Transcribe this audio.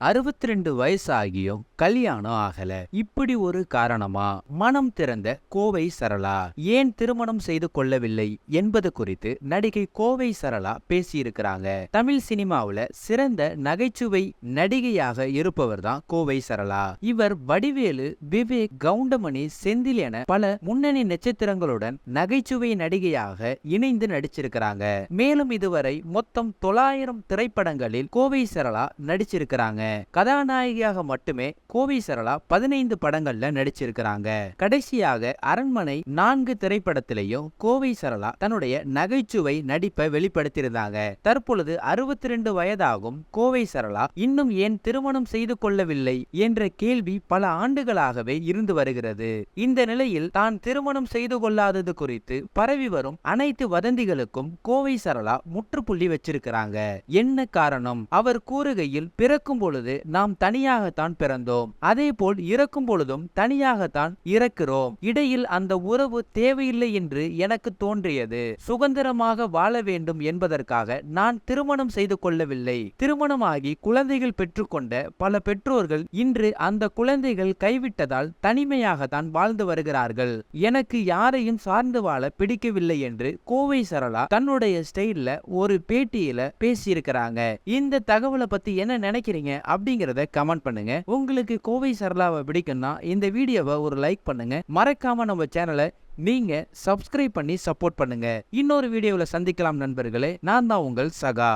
அறுபத்தி ரெண்டு வயசாகியும் கல்யாணம் ஆகல. இப்படி ஒரு காரணமா? மனம் திறந்த கோவை சரளா ஏன் திருமணம் செய்து கொள்ளவில்லை என்பது குறித்து நடிகை கோவை சரளா பேசியிருக்கிறாங்க. தமிழ் சினிமாவுல சிறந்த நகைச்சுவை நடிகையாக இருப்பவர் தான் கோவை சரளா. இவர் வடிவேலு விவேக் கவுண்டமணி செந்தில் என பல முன்னணி நட்சத்திரங்களுடன் நகைச்சுவை நடிகையாக இணைந்து நடிச்சிருக்கிறாங்க. மேலும் இதுவரை மொத்தம் தொள்ளாயிரம் திரைப்படங்களில் கோவை சரளா நடிச்சிருக்கிறாங்க. கதாநாயகியாக மட்டுமே கோவை சரளா பதினைந்து படங்கள்ல நடிச்சிருக்கிறாங்க. கடைசியாக அரண்மனை நான்கு திரைப்படத்திலையும் கோவை சரளா தன்னுடைய நகைச்சுவை நடிப்பை வெளிப்படுத்தியிருந்தாங்க. தற்பொழுது அறுபத்தி ரெண்டு வயதாகும் கோவை சரளா இன்னும் ஏன் திருமணம் செய்து கொள்ளவில்லை என்ற கேள்வி பல ஆண்டுகளாகவே இருந்து வருகிறது. இந்த நிலையில் தான் திருமணம் செய்து கொள்ளாதது குறித்து பரவி வரும் அனைத்து வதந்திகளுக்கும் கோவை சரளா முற்றுப்புள்ளி வச்சிருக்கிறாங்க. என்ன காரணம்? அவர் கூறுகையில் பிறக்கும் பொழுது பொழுது நாம் தனியாகத்தான் பிறந்தோம். அதே போல் இறக்கும் பொழுதும் தனியாகத்தான் இறக்கிறோம். இடையில் அந்த உறவு தேவையில்லை என்று எனக்கு தோன்றியது. சுதந்திரமாக வாழ வேண்டும் என்பதற்காக நான் திருமணம் செய்து கொள்ளவில்லை. திருமணமாகி குழந்தைகள் பெற்றுக்கொண்ட பல பெற்றோர்கள் இன்று அந்த குழந்தைகள் கைவிட்டதால் தனிமையாகத்தான் வாழ்ந்து வருகிறார்கள். எனக்கு யாரையும் சார்ந்து வாழ பிடிக்கவில்லை என்று கோவை சரளா தன்னுடைய ஸ்டைல்ல ஒரு பேட்டியில பேசியிருக்கிறாங்க. இந்த தகவலை பத்தி என்ன நினைக்கிறீங்க? அப்படிங்கறத கமெண்ட் பண்ணுங்க. உங்களுக்கு கோவை சரளாவை பிடிக்கும்னா இந்த வீடியோவை ஒரு லைக் பண்ணுங்க. மறக்காம நம்ம சேனலை நீங்க சப்ஸ்கிரைப் பண்ணி சப்போர்ட் பண்ணுங்க. இன்னொரு வீடியோவில் சந்திக்கலாம் நண்பர்களே நான் தான் உங்கள் சகா.